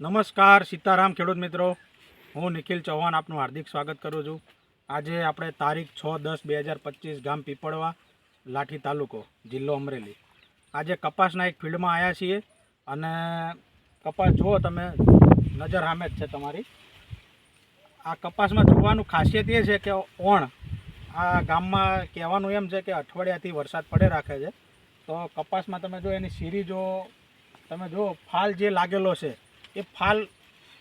નમસ્કાર, સીતારામ ખેડૂત મિત્રો. હું નિખિલ ચૌહાણ આપનું હાર્દિક સ્વાગત કરું છું. આજે આપણે તારીખ છ દસ બે હજાર પચીસ ગામ પીપળવા, લાઠી તાલુકો, જિલ્લો અમરેલી. આજે કપાસના એક ફિલ્ડમાં આવ્યા છીએ અને કપાસ જુઓ તમે, નજર સામે જ છે તમારી. આ કપાસમાં જોવાનું ખાસિયત એ છે કે ઓણ, આ ગામમાં કહેવાનું એમ છે કે અઠવાડિયાથી વરસાદ પડે રાખે છે. તો કપાસમાં તમે જો એની સીરી જો તમે જો ફાલ જે લાગેલો છે એ ફાલ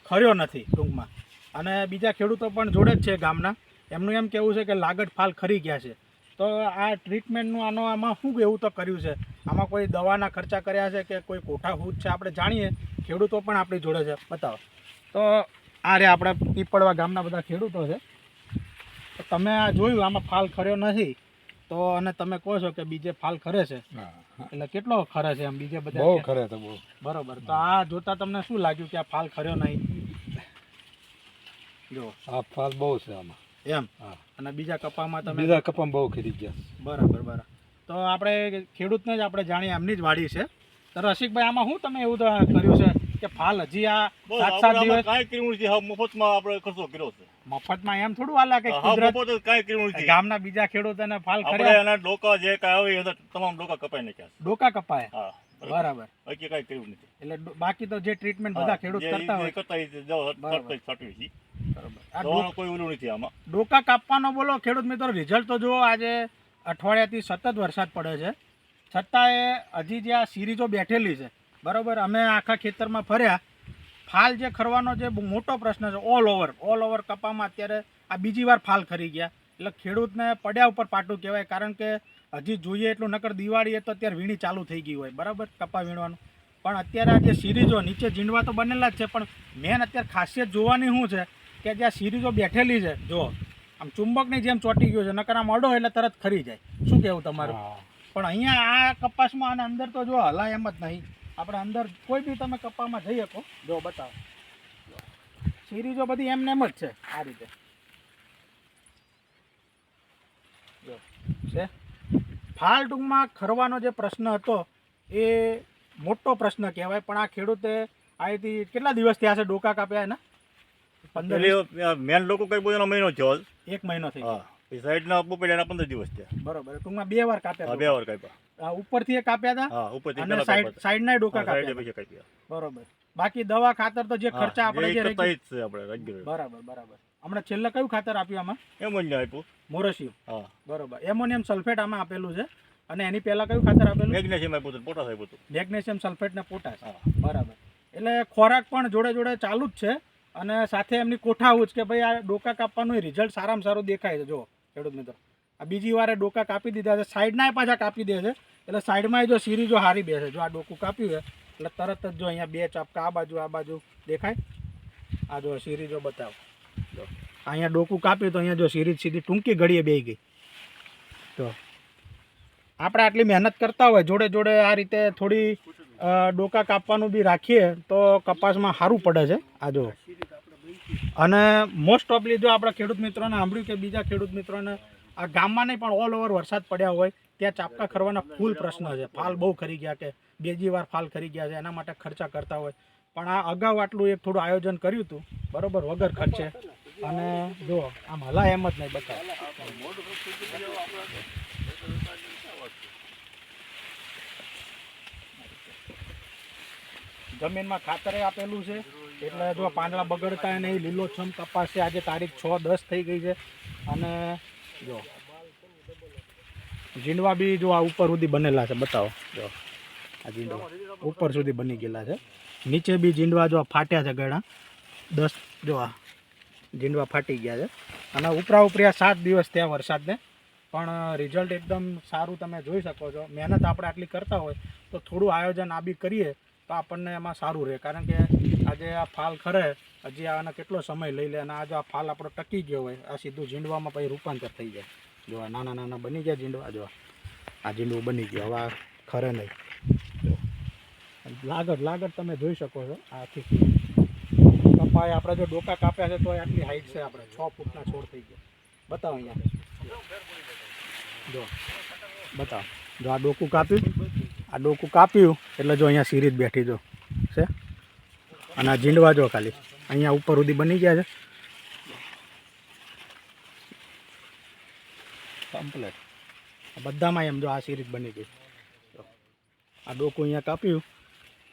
ખર્યો નથી ટૂંકમાં. અને બીજા ખેડૂતો પણ જોડે જ છે ગામના. એમનું એમ કહેવું છે કે લાગટ ફાલ ખરી ગયા છે. તો આ ટ્રીટમેન્ટનું આનો આમાં શું એવું તો કર્યું છે? આમાં કોઈ દવાના ખર્ચા કર્યા છે કે કોઈ કોઠા હૂજ છે? આપણે જાણીએ. ખેડૂતો પણ આપણી જોડે છે. બતાવો. તો આ રે આપણે પીપળવા ગામના બધા ખેડૂતો છે. તમે આ જોયું, આમાં ફાલ ખર્યો નથી. તો અને તમે કહો છો કે બીજે ફાલ ખરે છે. એટલે કેટલો ખરે છે એમ બીજે બધા બહુ ખરે તો બહુ. બરોબર. તો આ જોતા તમને શું લાગ્યું કે આ ફાલ ખર્યો નહીં? જો આ ફાલ બહુ છે આમાં. એમ? હા. અને બીજા કપામાં તમે બીજા કપામાં બહુ ખરી ગયા બરાબર બરાબર. તો આપણે ખેડૂતને જ આપણે જાણીએ એમની જ વાડી છે. તો રસિકભાઈ આમાં શું તમે એવું તો કર્યું છે કે ફાલ હજી આ સાત સાત દિવસ કાંઈ કર્યું નથી. મફતમાં આપણે ખર્ચો કર્યો છે. મફતમાં એમ થોડું આલા કે કુદરત મફત કર્યું નથી ગામના બીજા ખેડૂતોને ફાલ આપણે અને ડોકા જે કઈ આવે એ તમામ ડોકા કપાઈ નાખ્યા ડોકા કપાય? હા બરાબર. બાકી કાંઈ કર્યું નથી. એટલે બાકી તો જે ટ્રીટમેન્ટ બધા ખેડૂત કરતા હોય. કરતા જો જ છે. બરાબર. કોઈ ઓલું નથી આમાં. ડોકા કાપવાનો બોલો ખેડૂત મિત્રો રિઝલ્ટ તો જુઓ આજે અઠવાડિયાથી સતત વરસાદ પડે છે. છતાંય હજી જે આ સિરીજો બેઠેલી છે. બરાબર? અમે આખા ખેતરમાં ફર્યા. ફાલ જે ખરવાનો જે બહુ મોટો પ્રશ્ન છે ઓલ ઓવર ઓલ ઓવર કપામાં અત્યારે આ બીજી વાર ફાલ ખરી ગયા. એટલે ખેડૂતને પડ્યા ઉપર પાટું કહેવાય કારણ કે હજી જોઈએ એટલું નકર દિવાળીએ તો અત્યારે વીણી ચાલુ થઈ ગઈ હોય. બરાબર? કપા વીણવાનું. પણ અત્યારે આ જે સિરીજો નીચે ઝીંડવા તો બનેલા જ છે પણ મેન અત્યારે ખાસિયત જોવાની શું છે કે જે આ સિરીજો બેઠેલી છે જો આમ ચુંબકની જેમ ચોંટી ગયું છે નકર આમ અડો એટલે તરત ખરી જાય. શું કહેવું તમારું. પણ અહીંયા આ કપાસમાં અને અંદર તો જો હલાય એમ જ નહીં. આપણે અંદર કોઈ બી તમે કપામાં જઈ શકો. જો બતાવો. સિરીજો બધી એમને એમ જ છે આ રીતે. જો છે? ફાલ ટૂંકમાં ખરવાનો જે પ્રશ્ન હતો એ મોટો પ્રશ્ન કહેવાય પણ આ ખેડૂતે અહીંથી કેટલા દિવસ થયા છે ડોકા કાપ્યા એના? પંદર મેન લોકો કઈ બોલવાનો મહિનો થયો? એક મહિનો થઈ ગયો. એ સાઈડના આપવું પડે પંદર દિવસ થયા. બરોબર ટૂંકમાં બે વાર કાપ્યા હા બે વાર કાપ્યા. ઉપરથી એ કાપ્યા હતા? હા ઉપરથી અને સાઈડ સાઈડના ડોકા કાપ્યા પછી કાપ્યા. બરોબર. બાકી દવા ખાતર તો જે ખર્ચા આપણે જે કરતા જ છે આપણે. બરાબર બરાબર. હમણાં છેલ્લે કયું ખાતર આપ્યું આમાં? એમ આપ્યું. મોરસિયું હા. બરોબર. એમોનિયમ સલ્ફેટ આમાં આપેલું છે. અને એની પહેલા કયું ખાતર આપેલું? મેગ્નેશિયમ આપ્યું હતું પોટાશ આપ્યું હતું. મેગ્નેશિયમ સલ્ફેટ ને પોટાશ. બરાબર. એટલે ખોરાક પણ જોડે જોડે ચાલુ જ છે. અને સાથે એમની કોઠાવું જ કે ભાઈ આ ડોકા કાપવાનું રિઝલ્ટ સારામાં સારું દેખાય છે. જો ખેડૂત મિત્રો. આ બીજી વારે ડોકા કાપી દીધા છે. સાઈડના પાછા કાપી દે છે. એટલે સાઈડમાં જો સિરીજો હારી બેસે. જો આ ડોકું કાપ્યું છે, એટલે તરત જ જો અહીંયા બે ચાપકા આ બાજુ આ બાજુ દેખાય. આ જો સિરીજો બતાવો. જો, અહીંયા ડોકું કાપ્યું તો અહીંયા જો સિરીજ સીધી ટૂંકી ઘડીએ બે ગઈ. તો આપણે આટલી મહેનત કરતા હોય, જોડે જોડે આ રીતે થોડી ડોકા કાપવાનું બી રાખીએ તો કપાસમાં સારું પડે છે. આ જો અને મોસ્ટ ઓફલી જો આપણા ખેડૂત મિત્રોને સાંભળ્યું કે બીજા ખેડૂત મિત્રોને, આ ગામમાં નહીં, પણ ઓલ ઓવર વરસાદ પડ્યા હોય, ત્યાં ચાપકા ખરવાના ફૂલ પ્રશ્ન છે. ફાલ બહુ ખરી ગયા કે બેજી વાર ફાલ ખરી ગયા છે, એના માટે ખર્ચા કરતા હોય. પણ આ અગાઉ આટલું એક થોડું આયોજન કર્યું હતું, બરોબર, વગર ખર્ચે. અને જો આમ હલા એમ જ નહીં, બતાવ. જમીનમાં ખાતરે આપેલું છે. એટલે જો પાંદડા બગડતા નહીં લીલોછમ કપાસ છે. આજે તારીખ છ, દસ થઈ ગઈ છે. અને જો, જીંડવા બી જો આ ઉપર સુધી બનેલા છે. બતાવો, જો, આ જીંડવા ઉપર સુધી બની ગયેલા છે. નીચે બી જીંડવા જો ફાટ્યા છે ગળા દસ જો આ જીંડવા ફાટી ગયા છે. અને ઉપરા ઉપરી સાત દિવસ થયા વરસાદને. પણ રિઝલ્ટ એકદમ સારું તમે જોઈ શકો છો. મહેનત આપણે આટલી કરતા હોય તો થોડું આયોજન આ બી કરીએ. તો આપણને એમાં સારું રહે. કારણ કે આજે આ ફાલ ખરે, હજી આને કેટલો સમય લઈ લે અને આજે આ ફાલ આપણો ટકી ગયો હોય, આ સીધું ઝીંડવામાં પછી રૂપાંતર થઈ જાય. જો આ નાના નાના બની ગયા ઝીંડવા, જો આ ઝીંડવું બની ગયું. હવે આ ખરે નહીં. જો લાગત લાગત તમે જોઈ શકો છો આથી કપાય આપણે જો ડોકા કાપ્યા છે તો આટલી હાઈટ છે આપણે. છ ફૂટના છોડ થઈ ગયા. બતાવો અહીંયા. જો, બતાવો. જો આ ડોકું કાપ્યું? આ ડોકું કાપ્યું, એટલે જો અહીંયા સિરીજ બેઠી જો. છે? અને આ જીંડવા જો ખાલી. અહીંયા ઉપર સુધી બની ગયા છે. કમ્પ્લેટ બધામાં એમ જો આ સિરીઝ બની ગઈ. આ ડોકું અહીંયા કાપ્યું.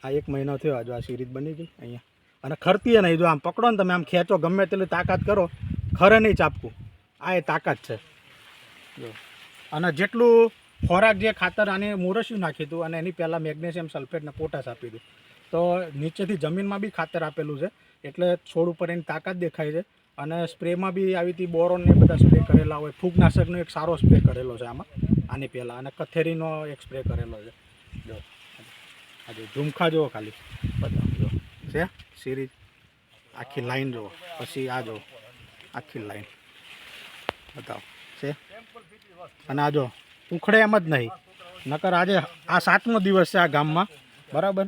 આ એક મહિનો થયો આ જો આ સીરીજ બની ગઈ અહીંયા. અને ખરતી નહીં જો આમ પકડો ને તમે આમ ખેંચો, ગમે તેટલી તાકાત કરો, ખરે નહીં ચાપકું. આ એ તાકાત છે. જો. અને જેટલું ખોરાક જે ખાતર આને મોરસ્યું નાખી હતું અને એની પહેલાં મેગ્નેશિયમ સલ્ફેટને પોટાસ આપી દીધું. તો નીચેથી જમીનમાં બી ખાતર આપેલું છે, એટલે છોડ ઉપર એની તાકાત દેખાય છે અને સ્પ્રેમાં બી આવી હતી બોરોનને બધા સ્પ્રે કરેલા હોય. ફૂગનાશકનો એક સારો સ્પ્રે કરેલો છે આમાં, આની પહેલાં. અને કથેરીનો એક સ્પ્રે કરેલો છે. જો, આ જો ઝુમખા જુઓ ખાલી. બધા, જો. છે? સિરીઝ આખી લાઈન જુઓ. પછી આ જુઓ. આખી લાઈન. બતાવો. છે? અને આ જો ઉખડે એમ જ નહીં. નકર આજે આ સાતમો દિવસ છે આ ગામમાં. બરાબર?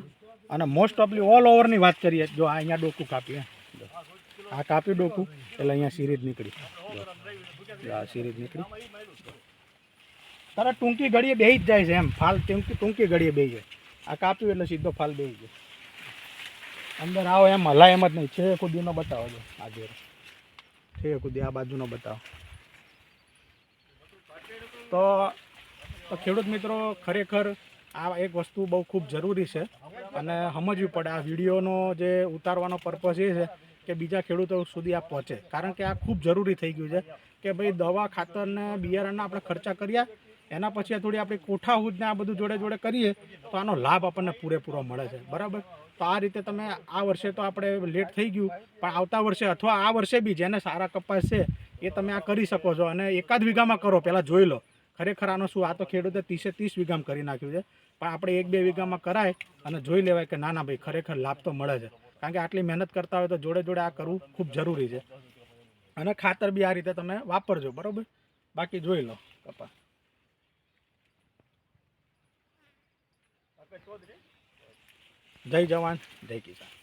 અને મોસ્ટ ઓફલી ઓલ ઓવરની વાત કરીએ, જો અહીંયા ડોકું કાપીએ. આ કાપ્યું ડોકું, એટલે અહીંયા સિરીજ નીકળી. આ સિરીજ નીકળી. તરત ટૂંકી ઘડીએ બેહી જ જાય છે એમ. ફાલ ટૂંકી ટૂંકી ઘડીએ બેહી જાય. આ કાપ્યું એટલે સીધો ફાલ બેહી જાય અંદર આવો એમ હલા એમ જ નહીં. છે કુદીનો બતાવો જો, આ જોડે છે કુદી આ બાજુનો બતાવો. તો તો ખેડૂત મિત્રો, ખરેખર આ એક વસ્તુ બહુ ખૂબ જરૂરી છે અને સમજવી પડે. આ વિડીયોનો જે ઉતારવાનો પર્પઝ એ છે કે બીજા ખેડૂતો સુધી આ પહોંચે. કારણ કે આ ખૂબ જરૂરી થઈ ગયું છે કે ભાઈ દવા ખાતરને બિયારણના આપણે ખર્ચા કર્યા, એના પછી થોડી આપણી કોઠાહૂદ ને આ બધું જોડે જોડે કરીએ, તો આનો લાભ આપણને પૂરેપૂરો મળે છે. બરાબર? તો આ રીતે તમે આ વર્ષે તો આપણે લેટ થઈ ગયું, પણ આવતા વર્ષે અથવા આ વર્ષે બી જેને સારા કપાસ છે એ તમે આ કરી શકો છો અને એકાદ વીઘામાં કરો, પહેલાં જોઈ લો. ખરેખર આનો શું? આ તો ખેડૂતે ત્રીસે ત્રીસ વીઘામાં કરી નાખ્યું છે. પણ આપણે એક બે વીઘામાં કરાય અને જોઈ લેવાય કે ના ના ભાઈ, ખરેખર લાભ તો મળે છે. કારણ કે આટલી મહેનત કરતા હોય તો જોડે જોડે આ કરવું ખૂબ જરૂરી છે. અને ખાતર બી આ રીતે તમે વાપરજો, બરાબર? બાકી જોઈ લો કપા જય જવાન, જય કિસાન.